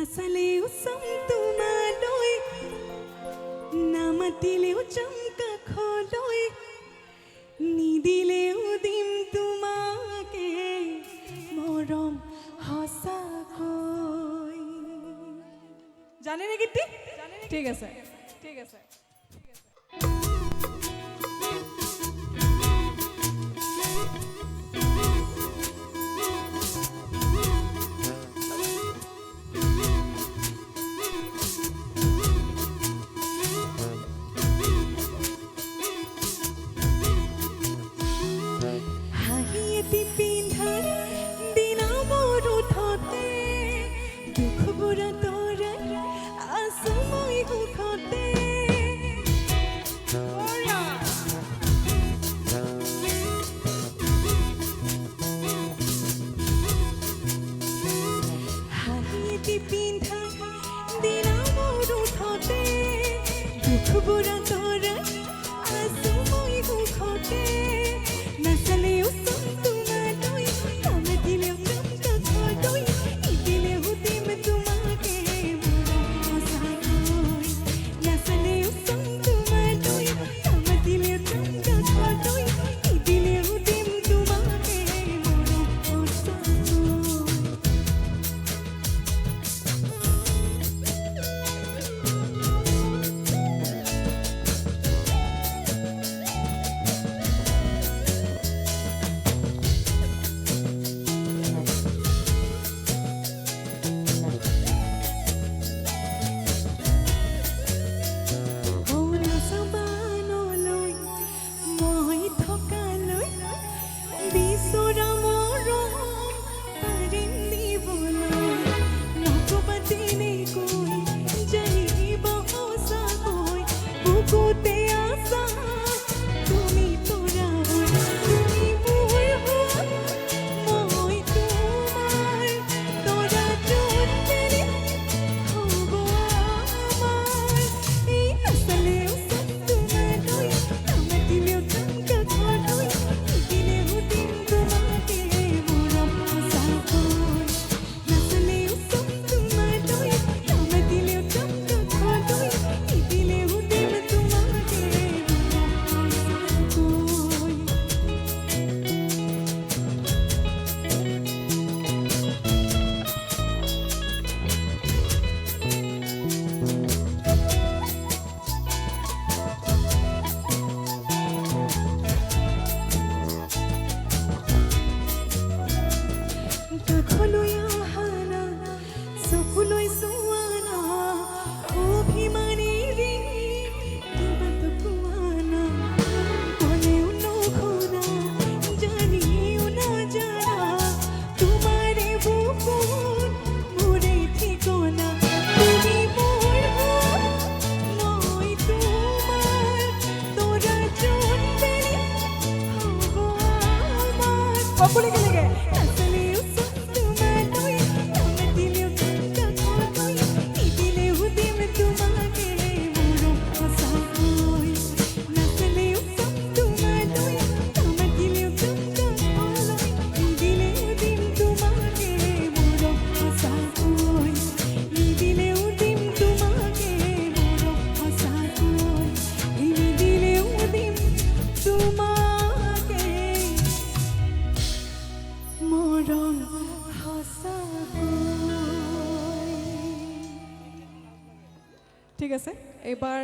আকাশালেও তোমালৈ নামাতিলেও চমকা খলয় নিদিলেও দিম তোমাকে মরম হসাকৈ জানে নেকি গীতটি ঠিক আছে দুঃখবোরা তোরা আসময় কুখতে পিন্ধা দিনা মোর উঠতে। দুঃখবোরা could be. تدخل يا حالا سكن سوانا অভিমানী Pública ঠিক আছে? এবার